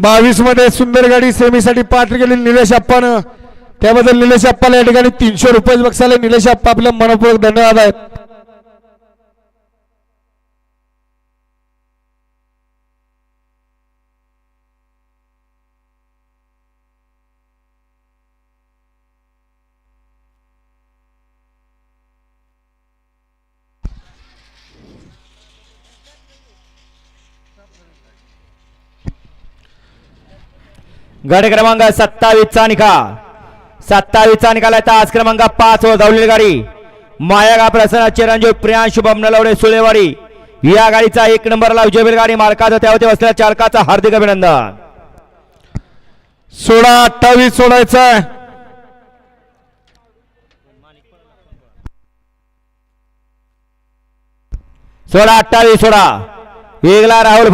बावीसमध्ये सुंदर गाडी सेमीसाठी पात्र केली निलेश अप्पानं. त्याबद्दल निलेश अप्पाला या ठिकाणी तीनशे रुपये बक्षाले. निलेश अप्पा आपलं मनपूर्वक धन्यवाद आहेत. गट क्रमांक सत्तावीसचा निकाल. सत्तावीसचा निकाल आहे तास क्रमांक पाच वर धावलेली गाडी. मायागा प्रसन्न चिरंजीव प्रियांश शुभम नलवडे सुळेवाडी. या गाडीचा एक नंबरला विजयबीर गाडी मालकाचा त्यावरती बसलेल्या चालकाचा हार्दिक अभिनंदन. सोळा अठ्ठावीस सोडायचा सोळा अठ्ठावीस सोळा वेगला राहुल